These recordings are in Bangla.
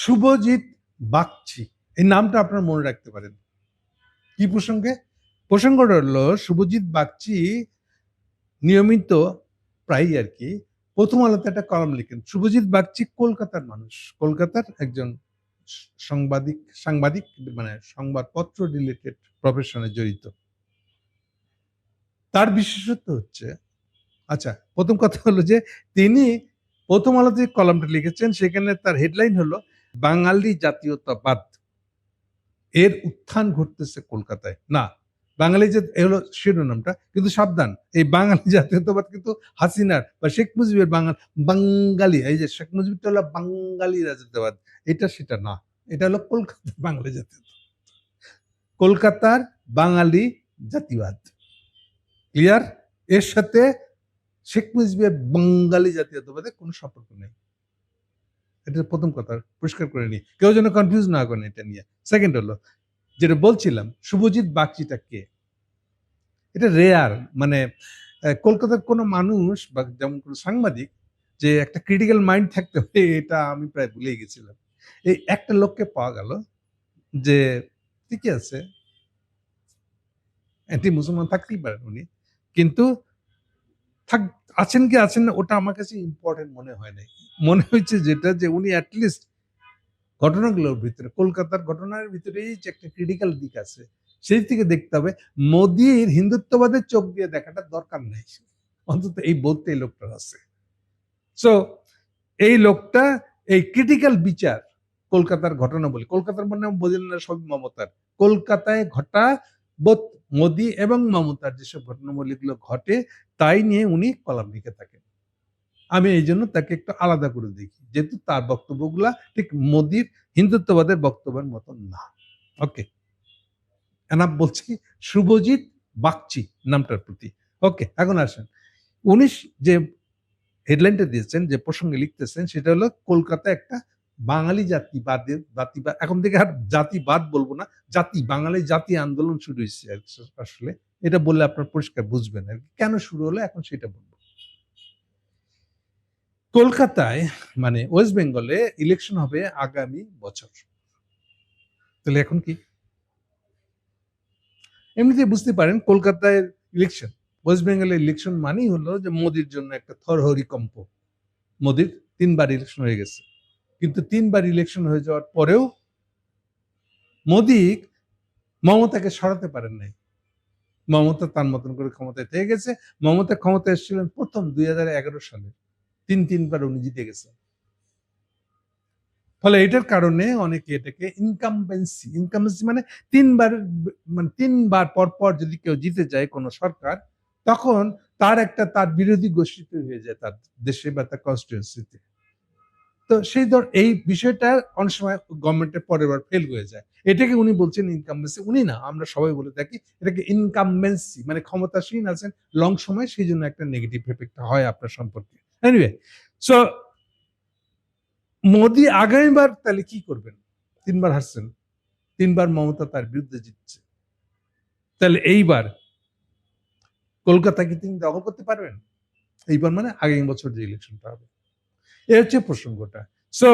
শুভজিৎ বাগচি। এই নামটা আপনারা মনে রাখতে পারেন। কি প্রসঙ্গে? প্রসঙ্গটা হলো, শুভজিৎ বাগচি নিয়মিত প্রায় আর কি প্রথম আলোতে একটা কলম লিখেন। শুভজিৎ বাগচি কলকাতার মানুষ। কলকাতার একজন সাংবাদিক সাংবাদিক মানে সংবাদপত্র রিলেটেড প্রফেশনে জড়িত। তার বিশেষত্ব হচ্ছে আচ্ছা প্রথম কথা হলো যে তিনি প্রথম আলোতে কলামটা লিখেছেন, সেখানে তার হেডলাইন হলো বাঙালি জাতীয়তাবাদ, এর উত্থান ঘটতেছে কলকাতায়। না, বাঙালি যে হলো শিরোনামটা, কিন্তু সাবধান, এই বাঙালি জাতীয়তাবাদ কিন্তু হাসিনার বা শেখ মুজিবের বাঙাল, বাঙালি, এই যে শেখ মুজিবটা হলো বাঙালি জাতীয়তাবাদ, এটা সেটা না, এটা হলো কলকাতার বাঙালি জাতীয়তাবাদ। কলকাতার বাঙালি জাতিবাদ। ক্লিয়ার? এর সাথে শেখ মুজিবের বাঙালি জাতীয়তাবাদের কোনো সম্পর্ক নেই। এটা প্রথম কথা, পরিষ্কার করে নি কেউ যেন কনফিউজ না করেন এটা নিয়ে। সেকেন্ড হলো, যেটা বলছিলাম, শুভজিৎ বাগচিটা কে? এটা রেয়ার মানে কলকাতার কোনো মানুষ বা যেমন কোনো সাংবাদিক যে একটা ক্রিটিক্যাল মাইন্ড থাকতে হবে, এটা আমি প্রায় ভুলেই গেছিলাম। এই একটা লোককে পাওয়া গেল যে, ঠিকই আছে। অ্যান্টি মুসলমান থাকতেই পারেন উনি। কিন্তু থাক, আছেন কি আছেন না, ওটা আমার কাছে ইম্পর্টেন্ট মনে হয় নাই। মনে হয়েছে যেটা যে উনি অ্যাটলিস্ট ঘটনাগুলোর ভিতরে, কলকাতার ঘটনার ভিতরেই যে একটা ক্রিটিক্যাল দিক আছে, সেই থেকে দেখতে হবে। মোদির হিন্দুত্ববাদের চোখ দিয়ে দেখাটা দরকার নেই। অন্তত এই বোধটা এই লোকটার আছে। সো এই লোকটা, এই ক্রিটিক্যাল বিচার কলকাতার ঘটনা বলে, কলকাতার মানে বললেন না সব মমতার। কলকাতায় ঘটা বোধ মোদি এবং মমতার যেসব ঘটনাবলীগুলো ঘটে, তাই নিয়ে উনি কলাম লিখে থাকেন। আমি এই জন্য তাকে একটু আলাদা করে দেখি, যেহেতু তার বক্তব্যগুলা ঠিক মোদির হিন্দুত্ববাদের বক্তব্যের মতন না। ওকে। এনাম বলছি শুভজিৎ বাগচি নামটার প্রতি। ওকে, এখন আসেন। উনি যে হেডলাইনটা দিয়েছেন, যে প্রসঙ্গে লিখতেছেন, সেটা হলো কলকাতা একটা বাঙালি জাতিবাদের জাতিবাদ এখন থেকে আর জাতিবাদ বলব না, জাতি, বাঙালি জাতি আন্দোলন শুরু হয়েছে আসলে। এটা বললে আপনার পরিষ্কার বুঝবেন আর কেন শুরু হলো? এখন সেটা বলব। কলকাতায় মানে ওয়েস্ট বেঙ্গলে ইলেকশন হবে আগামী বছর। তাহলে এখন কি? এমনিতে বুঝতে পারেন কলকাতায় ইলেকশন ওয়েস্ট বেঙ্গলের ইলেকশন মানেই হলো যে মোদির জন্য একটা থরহরি কম্প। মোদির তিনবার ইলেকশন হয়ে গেছে। কিন্তু তিনবার ইলেকশন হয়ে যাওয়ার পরেও মোদি মমতাকে সরাতে পারেন নাই। মমতা তার মতন করে ক্ষমতায় থেকে গেছে। মমতা ক্ষমতায় এসেছিলেন প্রথম দুই হাজার এগারো সালে। তিন, তিনবার উনি জিতে গেছেন। ফলে এটার কারণে অনেকে এটাকে ইনকামবেন্সি ইনকামবেন্সি মানে তিনবার মানে তিনবার পর পর যদি কেউ জিতে যায় কোনো সরকার, তখন তার একটা, তার বিরোধী গোষ্ঠী হয়ে যায় তার দেশে বা তার কনস্টিটিউন্সিতে তো সেই ধর এই বিষয়টা অনেক সময় গভর্নমেন্টের পরের বার ফেল হয়ে যায়। এটাকে উনি বলছেন ইনকামবেন্সি উনি না, আমরা সবাই বলে থাকি, এটাকে ইনকামবেন্সি মানে ক্ষমতাসীন আছেন লং সময়, সেই জন্য একটা নেগেটিভ এফেক্ট হয় আপনার সম্পর্কে। এনিওয়ে সো মোদি আগামীবার তাহলে কি করবেন? তিনবার হারছেন, তিনবার মমতা তার বিরুদ্ধে জিতছে। তাহলে এইবার কলকাতা কি তিনি দখল করতে পারবেন? এইবার মানে আগামী বছর যে ইলেকশনটা হবে। এ হচ্ছে প্রসঙ্গটা। সো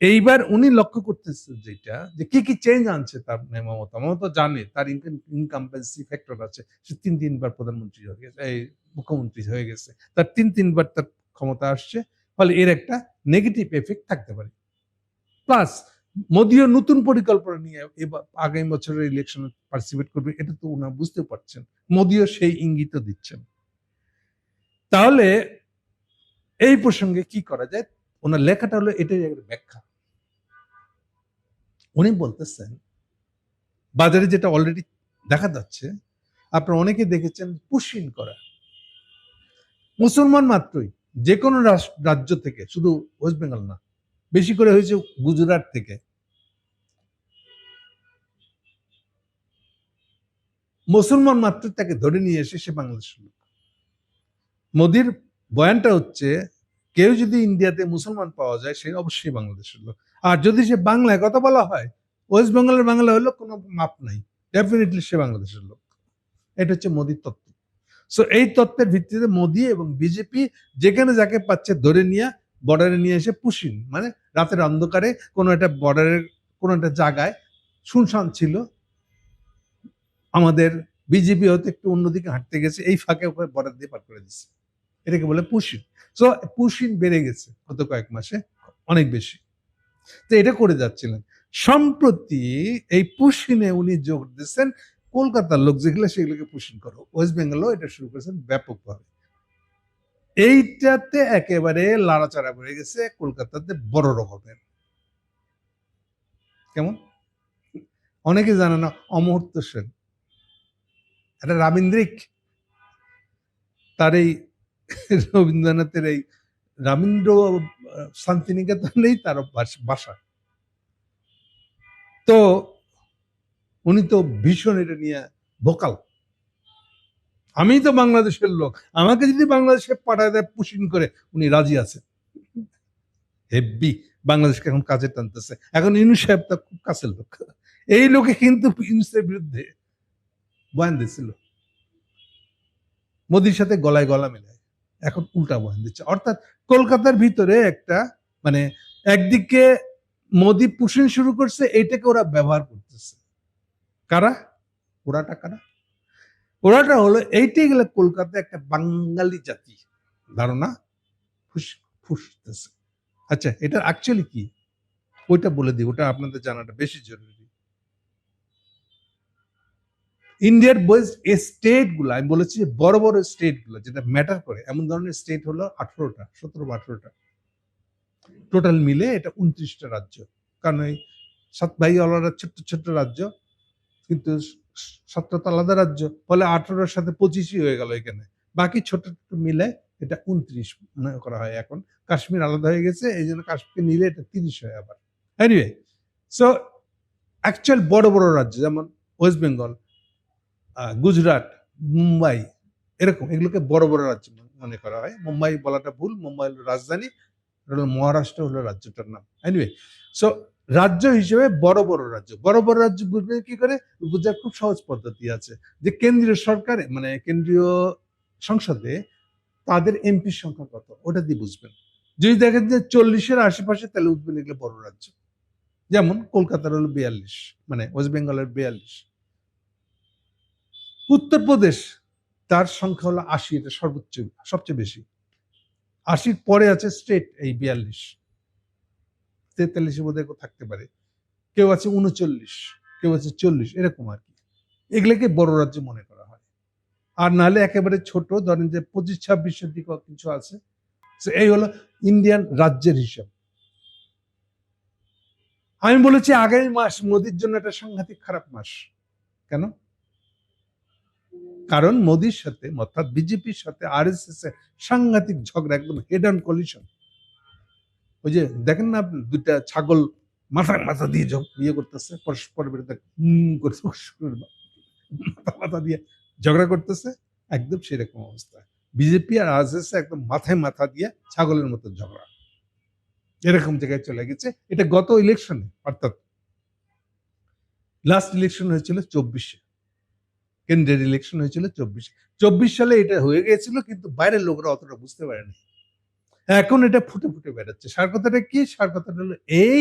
এইবার উনি লক্ষ্য করতেছে যেটা, যে কি কি চেঞ্জ আনছে তার মমতা। মমতা জানে, তার ইনকামপেন্সি ফ্যাক্টর আছে। সে তিন তিনবার প্রধানমন্ত্রী হয়ে গেছে, এই মুখ্যমন্ত্রী হয়ে গেছে। তার তিন তিনবার তার ক্ষমতা আসছে, ফলে এর একটা নেগেটিভ এফেক্ট থাকতে পারে। প্লাস মোদিও নতুন পরিকল্পনা নিয়ে এবার আগামী বছরের ইলেকশনে পার্টিসিপেট করবে, এটা তো ওনারা বুঝতে পারছেন। মোদিও সেই ইঙ্গিত দিচ্ছেন। তাহলে এই প্রসঙ্গে কি করা যায়? ওনার লেখাটা হলো এটাই একটা ব্যাখ্যা। উনি বলতেছেন, বাজারে যেটা অলরেডি দেখা যাচ্ছে, আপনারা অনেকে দেখেছেন পুশিন করা। মুসলমান মাত্রই যে কোনো রাজ্য থেকে, শুধু ওয়েস্ট বেঙ্গল না, বেশি করে হয়েছে গুজরাট থেকে। মুসলমান মাত্র তাকে ধরে নিয়ে এসে সে বাংলাদেশের মোদির বয়ানটা হচ্ছে, কেউ যদি ইন্ডিয়াতে মুসলমান পাওয়া যায়, সে অবশ্যই বাংলাদেশের লোক। আর যদি সে বাংলায় কথা বলা হয়, ওয়েস্ট বেঙ্গলের বাংলা হলো কোনো মাপ নাই। ডেফিনেটলি সে বাংলাদেশের লোক। এটা হচ্ছে মোদির তত্ত্ব। সো এই তত্ত্বের ভিত্তিতে মোদি এবং বিজেপি যেখানে যাকে পাচ্ছে ধরে নিয়ে বর্ডারে নিয়ে এসে পুশিন মানে রাতের অন্ধকারে কোনো একটা বর্ডারের কোনো একটা জায়গায় শুনশান ছিল। আমাদের বিজেপি হয়তো একটু অন্যদিকে হাঁটতে গেছে, এই ফাঁকে ওকে বর্ডার দিয়ে পার করে দিচ্ছে এটাকে বলে পুশিন। সো পুশিন বেড়ে গেছে গত কয়েক মাসে, অনেক বেশি। তো এটা করে যাচ্ছিলেন। সম্প্রতি এই পুশিনে উনি যোগ দিচ্ছেন কলকাতার লোক যেগুলো সেগুলোকে পুশিন করো। ওয়েস্ট বেঙ্গলও এটা শুরু করেছেন ব্যাপকভাবে। এইটাতে একেবারে লাড়াচাড়া বেড়ে গেছে কলকাতাতে বড় রকমের। কেমন? অনেকে জানে না অমূর্ত সেন। এটা রাবীন্দ্রিক। তার এই রবীন্দ্রনাথের এই রাবীন্দ্র আহ, শান্তিনিকেতনেই তার বাসা। তো উনি তো ভীষণ এটা নিয়ে ভোকাল। আমি তো বাংলাদেশের লোক। আমাকে যদি বাংলাদেশে পাঠায় দেয় পুশিন করে উনি রাজি আছেন। হেব্বি বাংলাদেশকে এখন কাজে টানতেছে। এখন ইউনুস সাহেব তো খুব কাছের লোক। এই লোকে কিন্তু ইউনুসের বিরুদ্ধে বয়ান দিছিল মোদির সাথে গলায় গলা মেলায়। এখন উল্টা বয়ান দিচ্ছে। অর্থাৎ কলকাতার ভিতরে একটা মানে একদিকে মোদি পুষিন শুরু করছে, এইটাকে ওরা ব্যবহার করতেছে। কারা? ওরাটা কারা? ওরাটা হলো এইটাই গেলে কলকাতায় একটা বাঙালি জাতি। ধারণা? ফুস, ফুসতেছে। আচ্ছা এটা অ্যাকচুয়ালি কি? ওইটা বলে দিই, ওটা আপনাদের জানাটা বেশি জরুরি। ইন্ডিয়ার বয়েজ স্টেটগুলো আমি বলেছি যে বড় বড় স্টেটগুলো যেটা ম্যাটার করে, এমন ধরনের স্টেট হলো আঠারোটা, সতেরো বা আঠারোটা। টোটাল মিলে এটা উনত্রিশটা রাজ্য। কারণ এই সাত ভাই আলাদা ছোট্ট ছোট্ট রাজ্য, কিন্তু সাতটা তো আলাদা রাজ্য, ফলে আঠারোর সাথে পঁচিশই হয়ে গেল এখানে। বাকি ছোট ছোট মিলে এটা উনত্রিশ মনে করা হয় এখন। কাশ্মীর আলাদা হয়ে গেছে, এই জন্য কাশ্মীর নিলে এটা তিরিশ হয় আবার। এনিওয়ে সো অ্যাকচুয়াল বড় বড় রাজ্য, যেমন ওয়েস্ট বেঙ্গল গুজরাট, মুম্বাই, এরকম, এগুলোকে বড় বড় রাজ্য মনে করা হয়। মুম্বাই বলাটা ভুল, মুম্বাই হলো রাজধানী মহারাষ্ট্র, হলো রাজ্যটার নাম। এনিওয়ে সো রাজ্য হিসেবে বড় বড় রাজ্য। বড় বড় রাজ্য বুঝবে কি করে? বোঝার খুব সহজ পদ্ধতি আছে। যে কেন্দ্রীয় সরকারে মানে কেন্দ্রীয় সংসদে তাদের এমপির সংখ্যা কত? ওটা দিয়ে বুঝবেন। যদি দেখেন যে চল্লিশের আশেপাশে, তাহলে বুঝবেন এগুলো বড় রাজ্য। যেমন কলকাতার হলো বিয়াল্লিশ মানে ওয়েস্ট বেঙ্গলের বিয়াল্লিশ। উত্তরপ্রদেশ, তার সংখ্যা হলো আশি, এটা সর্বোচ্চ, সবচেয়ে বেশি। আশির পরে আছে স্টেট এই বিয়াল্লিশ। তেতাল্লিশের মধ্যে থাকতে পারে। কেউ আছে উনচল্লিশ, কেউ আছে চল্লিশ, এরকম আর কি। এগুলোকে বড় রাজ্য মনে করা হয়। আর নাহলে একেবারে ছোট, ধরেন যে পঁচিশ, ছাব্বিশের দিকে কিছু আছে। এই হলো ইন্ডিয়ান রাজ্যের হিসাব। আমি বলেছি আগামী মাস মোদির জন্য একটা সাংঘাতিক খারাপ মাস। কেন? কারণ মোদির সাথে, অর্থাৎ বিজেপির সাথে আর এস এস এর সাংঘাতিক ঝগড়া, একদম হেড অন কলিশন ওই যে দেখেন না আপনি, দুইটা ছাগল মাথা মাথা দিয়ে ইয়ে করতেছে, পরস্পর মাথা মাথা দিয়ে ঝগড়া করতেছে, একদম সেরকম অবস্থা। বিজেপি আর আর একদম মাথায় মাথা দিয়ে ছাগলের মতো ঝগড়া। এরকম জায়গায় চলে গেছে। এটা গত ইলেকশনে অর্থাৎ লাস্ট ইলেকশন হয়েছিল চব্বিশে। কেন্দ্রের ইলেকশন হয়েছিল চব্বিশ চব্বিশ সালে এটা হয়ে গিয়েছিল, কিন্তু বাইরের লোকরা অতটা বুঝতে পারেনি। এখন এটা ফুটে ফুটে বেড়াচ্ছে। সার কথাটা কি? সার কথাটা হলো এই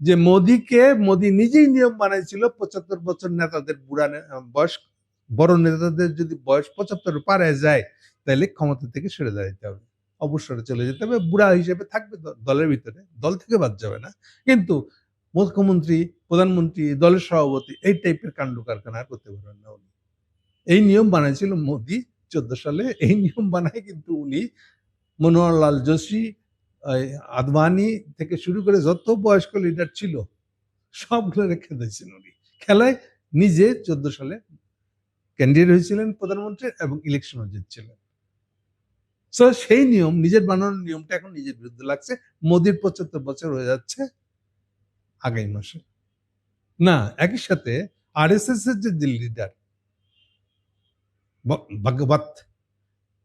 যে মোদিকে, মোদি নিজেই নিয়ম বানাইছিল পঁচাত্তর বছর নেতাদের বুড়া বয়স, বড় নেতাদের যদি বয়স পঁচাত্তর পারে যায়, তাহলে ক্ষমতা থেকে সরে দাঁড়াতে হবে। অবসরে চলে যেতে হবে। বুড়া হিসেবে থাকবে দলের ভিতরে। দল থেকে বাদ যাবে না। কিন্তু মুখ্যমন্ত্রী, প্রধানমন্ত্রী, দলের সভাপতি এই টাইপের কাণ্ড কারখানা করতে পারবেন না উনি। এই নিয়ম বানাইছিল মোদি চোদ্দ সালে। এই নিয়ম বানায় কিন্তু উনি মনোহর লাল যোশী আদবানি থেকে শুরু করে যত বয়স্ক লিডার ছিল, সবগুলো রেখে দিয়েছেন উনি। খেলায় নিজে চোদ্দ সালে ক্যান্ডিডেট হয়েছিলেন প্রধানমন্ত্রী এবং ইলেকশনও জিতছিলেন। সো সেই নিয়ম, নিজের বানানোর নিয়মটা এখন নিজের বিরুদ্ধে লাগছে। মোদির পঁচাত্তর বছর হয়ে যাচ্ছে আগামী মাসে। না, একই সাথে আর এস এস এর যে লিডার ভাগবত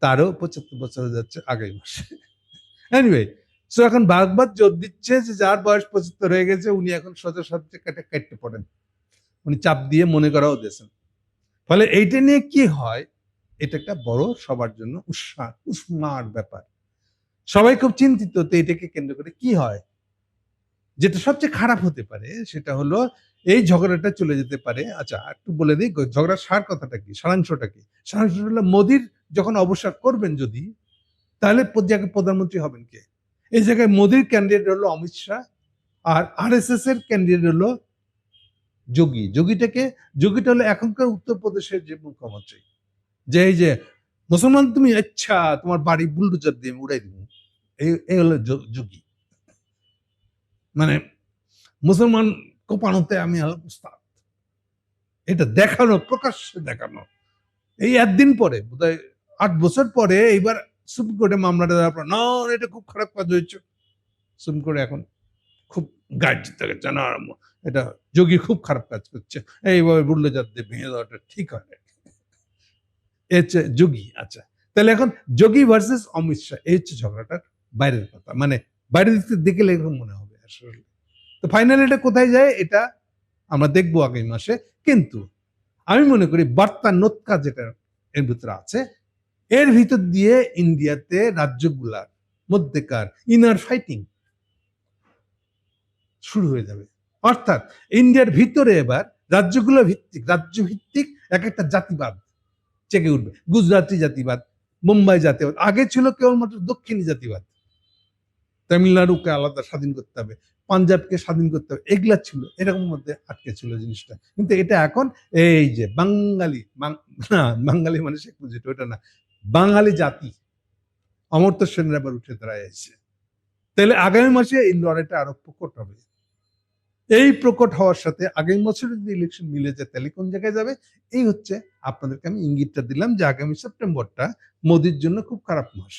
তারও পঁচাত্তর বছর যাচ্ছে আগামী মাসে। এনিওয়ে সো এখন ভাগবত জোর দিচ্ছে যে যার বয়স পঁচাত্তর হয়ে গেছে, উনি এখন সোজা সবচেয়ে কেটে কাটতে পড়েন। উনি চাপ দিয়ে মনে করাও দিয়েছেন। ফলে এইটা নিয়ে কি হয়? এটা একটা বড় সবার জন্য উৎসাহ, উষ্মার ব্যাপার। সবাই খুব চিন্তিত তো এটাকে কেন্দ্র করে কি হয়? যেটা সবচেয়ে খারাপ হতে পারে সেটা হলো এই ঝগড়াটা চলে যেতে পারে। আচ্ছা একটু বলে দিই ঝগড়ার সার কথাটা কি? সারাংশটা কি? সারাংশ হলো মোদির যখন অবসর করবেন যদি, তাহলে জায়গায় প্রধানমন্ত্রী হবেন কে? এই জায়গায় মোদির ক্যান্ডিডেট হলো অমিত শাহ, আর আর এর ক্যান্ডিডেট হলো যোগী। যোগীটাকে, যোগীটা হলো এখনকার উত্তরপ্রদেশের যে মুখ্যমন্ত্রী। যে এই যে, মুসলমান তুমি আচ্ছা তোমার বাড়ি বুলডোজার দিয়ে উড়াই দিব। এই হলো যোগী। মানে মুসলমান কোপানোতে আমি উস্তাদ এটা দেখানো, প্রকাশ্যে দেখানো। এই একদিন পরে, বোধহয় আট বছর পরে এইবার সুপ্রিম কোর্টে মামলাটা দেওয়ার পর না, এটা খুব খারাপ কাজ হয়েছে। সুপ্রিম কোর্টে এখন খুব গাইড দিতে গেছে না এটা যোগী খুব খারাপ কাজ করছে। এইভাবে বুল্লে যাতে ভেঙে দেওয়াটা ঠিক হয় এ যোগী আচ্ছা। তাহলে এখন যোগী ভার্সেস অমিত শাহ, এই হচ্ছে ঝগড়াটার বাইরের কথা। মানে বাইরের দিক থেকে দেখলে এরকম মনে হবে আসলে। তো ফাইনালি এটা কোথায় যায়? এটা আমরা দেখব আগামী মাসে। কিন্তু আমি মনে করি বার্তা নোৎকা যেটা এর ভিতরে আছে, এর ভিতর দিয়ে ইন্ডিয়াতে রাজ্যগুলার মধ্যেকার ইনার ফাইটিং শুরু হয়ে যাবে। অর্থাৎ ইন্ডিয়ার ভিতরে এবার রাজ্যগুলো ভিত্তিক, রাজ্য ভিত্তিক এক একটা জাতিবাদ চেকে উঠবে। গুজরাটি জাতিবাদ, মুম্বাই জাতিবাদ, আগে ছিল কেবলমাত্র দক্ষিণী জাতিবাদ। তামিলনাড়ুকে আলাদা স্বাধীন করতে হবে পাঞ্জাবকে স্বাধীন করতে হবে, এগুলা ছিল এরকম মধ্যে আটকে ছিল জিনিসটা। কিন্তু এটা এখন এই যে বাঙালি না, বাঙালি মানে শেখ মুজিব ওটা না, বাঙালি জাতি, অমর্ত্য সেনের আবার উঠে দাঁড়ায় তাহলে আগামী মাসে এই লড়াইটা আরও প্রকট হবে। এই প্রকট হওয়ার সাথে আগামী বছর যদি ইলেকশন মিলে যায়, তাহলে কোন জায়গায় যাবে? এই হচ্ছে আপনাদেরকে আমি ইঙ্গিতটা দিলাম যে আগামী সেপ্টেম্বরটা মোদির জন্য খুব খারাপ মাস।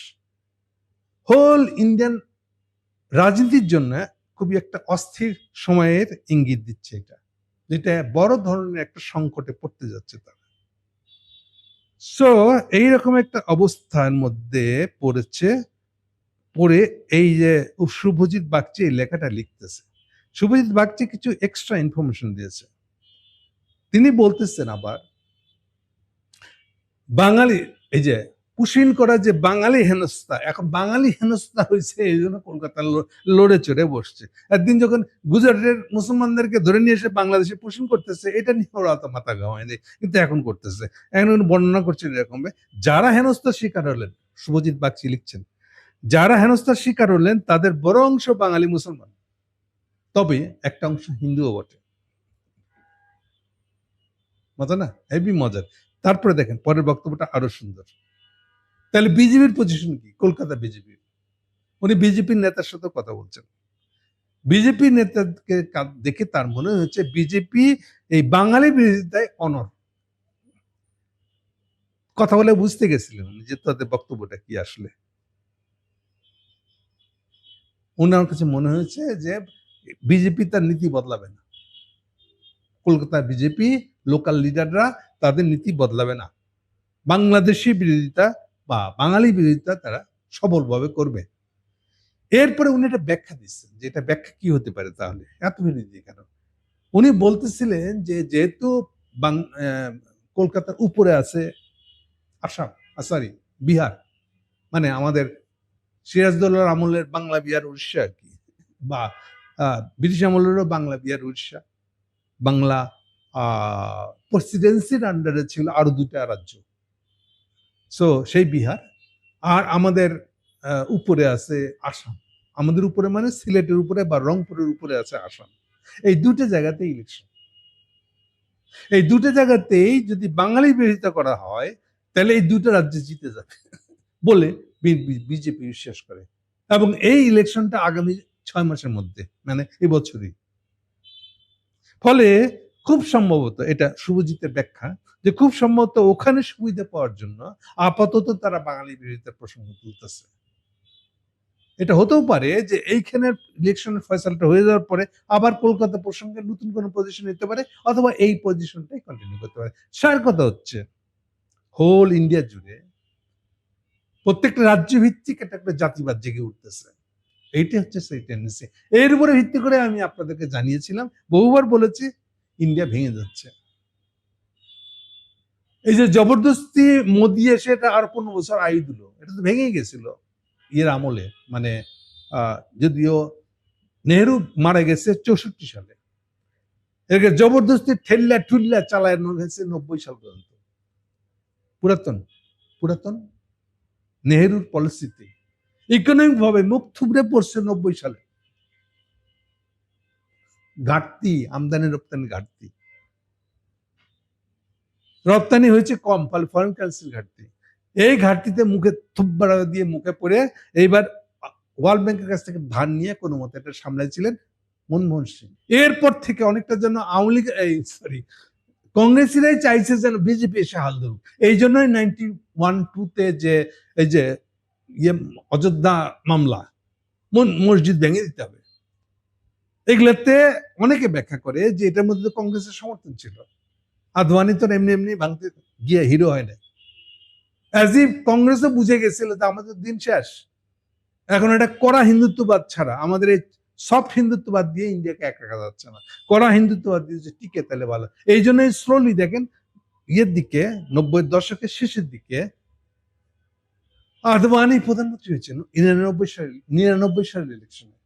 হোল ইন্ডিয়ান রাজনীতির জন্য খুবই একটা অস্থির সময়ের ইঙ্গিত দিচ্ছে এটা। যেটা বড় ধরনের একটা সংকটে পড়তে যাচ্ছে তারা। সো এইরকম একটা অবস্থার মধ্যে পড়েছে, পড়ে এই যে শুভজিৎ বাগচি এই লেখাটা লিখতেছে। শুভজিৎ বাগচি কিছু এক্সট্রা ইনফরমেশন দিয়েছে। তিনি বলতেছেন আবার, বাঙালি, এই যে পুশিন করা যে বাঙালি হেনস্থা, এখন বাঙালি হেনস্থা হয়েছে, এই জন্য কলকাতা ল- লড়ে চড়ে বসছে। একদিন যখন গুজরাটের মুসলমানদেরকে ধরে নিয়ে এসে বাংলাদেশে পোষণ করতেছে, এটা নিয়ে ওরা অত মাথা গাওয়ায়নি কিন্তু এখন করতেছে। এখন বর্ণনা করছেন এরকম যারা হেনস্থার শিকার হলেন, শুভজিৎ বাগচি লিখছেন, যারা হেনস্থার শিকার হলেন, তাদের বড় অংশ বাঙালি মুসলমান। তবে একটা অংশ হিন্দুও বটে। মজা না? হেভি মজার। তারপরে দেখেন, পরের বক্তব্যটা আরও সুন্দর। তাহলে বিজেপির পজিশন কি? কলকাতা বিজেপির উনি বিজেপির নেতার সাথে কথা বলছেন। বিজেপি নেতাকে দেখে তার মনে হচ্ছে বিজেপি এই বাঙালি বিরোধিতায় অনর কথা বলে বুঝতে গেছিলেন যে তাদের বক্তব্যটা কি আসলে। ওনার কাছে মনে হয়েছে যে বিজেপি তার নীতি বদলাবে না। কলকাতা বিজেপি লোকাল লিডাররা তাদের নীতি বদলাবে না। বাংলাদেশি বিরোধিতা বা বাঙালি বিরোধিতা তারা সবলভাবে করবে। এরপরে উনি একটা ব্যাখ্যা দিচ্ছেন যে এটা ব্যাখ্যা কি হতে পারে তাহলে? এত বিরোধী কেন? উনি বলতেছিলেন যে যেহেতু কলকাতার উপরে আছে আসাম সরি বিহার মানে আমাদের সিরাজদৌল্লার আমলের বাংলা, বিহার, উড়িষ্যা আর কি, বা ব্রিটিশ আমলেরও বাংলা, বিহার, উড়িষ্যা, বাংলা প্রেসিডেন্সির আন্ডারে ছিল আরও দুটা রাজ্য। সো সেই বিহার। আর আমাদের উপরে আছে আসাম। আমাদের উপরে মানে সিলেটের উপরে বা রংপুরের উপরে আছে আসাম। এই দুটো জায়গাতে ইলেকশন এই দুটো জায়গাতেই যদি বাঙালি বিরোধিতা করা হয়, তাহলে এই দুটো রাজ্যে জিতে যাবে বলে বিজেপি বিশ্বাস করে। এবং এই ইলেকশনটা আগামী ছয় মাসের মধ্যে মানে এবছরই ফলে খুব সম্ভবত এটা শুভজিতের ব্যাখ্যা, যে খুব সম্ভবত ওখানে সুবিধা পাওয়ার জন্য আপাতত তারা বাঙালি বিরোধিতার প্রসঙ্গ তুলতেছে। এটা হতেও পারে যে এইখানের ইলেকশনের ফয়সালটা হয়ে যাওয়ার পরে আবার কলকাতা প্রসঙ্গে নতুন কোনো পজিশন নিতে পারে অথবা এই পজিশনটাই কন্টিনিউ করতে পারে। সার কথা হচ্ছে হোল ইন্ডিয়া জুড়ে প্রত্যেকটা রাজ্য ভিত্তিক একটা একটা জাতিবাদ জেগে উঠতেছে। এইটা হচ্ছে সেই টেন্ডেন্সি এর উপরে ভিত্তি করে আমি আপনাদেরকে জানিয়েছিলাম, বহুবার বলেছি ইন্ডিয়া ভেঙে যাচ্ছে। এই যে জবরদস্তি মোদি এসে এটা আর পনেরো বছর আয়ু দিল, এটা তো ভেঙে গেছিল ইয়ের আমলে। মানে যদিও নেহেরু মারা গেছে চৌষট্টি সালে। একে জবরদস্তি ঠেল্লা ঠুল্লা চালানো হয়েছে নব্বই সাল পর্যন্ত। পুরাতন পুরাতন নেহেরুর পলিসিতে। ইকোনমিক ভাবে মুখ থুবড়ে পড়ছে নব্বই সালে। ঘাটতি, আমদানি, রপ্তানি ঘাটতি। রপ্তানি হয়েছে কম, ফলে ফরেন কারেন্সির ঘাটতি। এই ঘাটতিতে মুখে থুব্বাড়া দিয়ে মুখে পড়ে এইবার ওয়ার্ল্ড ব্যাংকের কাছ থেকে ধার নিয়ে কোনো মতে এটা সামলাইছিলেন মনমোহন সিং। এরপর থেকে অনেকটা জন্য আওয়ামী লীগ, এই সরি কংগ্রেসিরাই চাইছে যেন বিজেপি এসে হাল ধরুক। এই জন্যই নাইনটি ওয়ান টুতে যে, এই যে ইয়ে অযোধ্যা মামলা মসজিদ ভেঙে দিতে হবে। এগুলোতে অনেকে ব্যাখ্যা করে যে এটার মধ্যে কংগ্রেসের সমর্থন ছিল। আদওয়ানি তো এমনি এমনি ভাঙতে গিয়ে হিরো হয় না অ্যাজ ইফ কংগ্রেসও বুঝে গেছিল যে আমাদের দিন শেষ। এখন এটা কড়া হিন্দুত্ববাদ ছাড়া আমাদের এই সফট হিন্দুত্ববাদ দিয়ে ইন্ডিয়াকে এক রাখা যাচ্ছে না। কড়া হিন্দুত্ববাদ দিয়ে যে টিকে তাহলে ভালো। এই জন্যই স্লোলি দেখেন, ইয়ের দিকে, নব্বই দশকের শেষের দিকে আদবানি প্রধানমন্ত্রী হয়েছেন নিরানব্বই সাল, নিরানব্বই সালের ইলেকশনে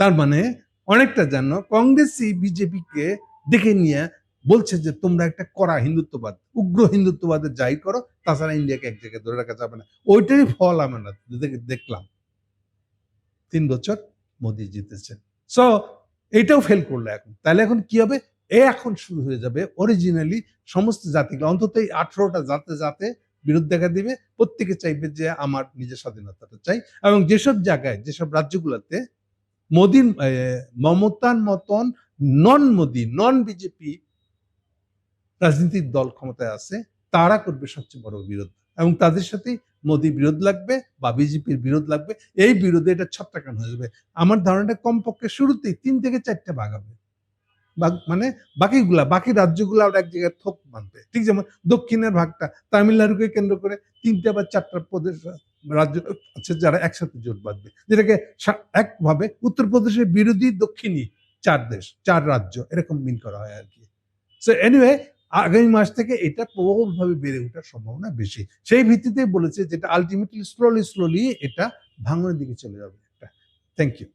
তার মানে অনেকটা জানো কংগ্রেসই বিজেপিকে দেখে নিয়ে বলছে যে, তোমরা একটা করা হিন্দুত্ববাদ, উগ্র হিন্দুত্ববাদের জাহির করো, তাছাড়া ইন্ডিয়াকে এক জায়গায় ধরে রাখা যাবে না। ওইটারই ফল আমরা দেখলাম। তিন বছর মোদি জিতেছেন সো এটাও ফেল করল এখন। তাহলে এখন কি হবে? এ এখন শুরু হয়ে যাবে অরিজিনালি সমস্ত জাতিগুলো অন্তত এই আঠারোটা জাতে জাতে বিরোধ দেখা দিবে। প্রত্যেকে চাইবে যে, আমার নিজের স্বাধীনতাটা চাই। এবং যেসব জায়গায়, যেসব রাজ্যগুলোতে মোদির মমতার মতন নন মোদি নন বিজেপি রাজনৈতিক দল ক্ষমতায় আছে, তারা করবে সবচেয়ে বড় বিরোধ। এবং তাদের সাথে মোদি বিরোধ লাগবে বা বিজেপির বিরোধ লাগবে, এই বিরোধে এটা ছত্রাকান হয়ে যাবে। আমার ধারণাটা কমপক্ষে শুরুতেই তিন থেকে চারটে ভাগ হবে। মানে বাকিগুলা, বাকি রাজ্যগুলো ওরা এক জায়গায় থোক মানবে ঠিক যেমন দক্ষিণের ভাগটা, তামিলনাড়ুকে কেন্দ্র করে তিনটা বা চারটা প্রদেশ রাজ্য আছে যারা একসাথে জোট বাঁধবে। যেটাকে একভাবে উত্তরপ্রদেশের বিরোধী দক্ষিণী চার দেশ, চার রাজ্য এরকম মিন করা হয় আর কি। সো এনিওয়ে আগামী মাস থেকে এটা প্রবলভাবে বেড়ে ওঠার সম্ভাবনা বেশি। সেই ভিত্তিতে বলেছে যেটা আলটিমেটলি স্লোলি স্লোলি এটা ভাঙনের দিকে চলে যাবে। একটা থ্যাংক ইউ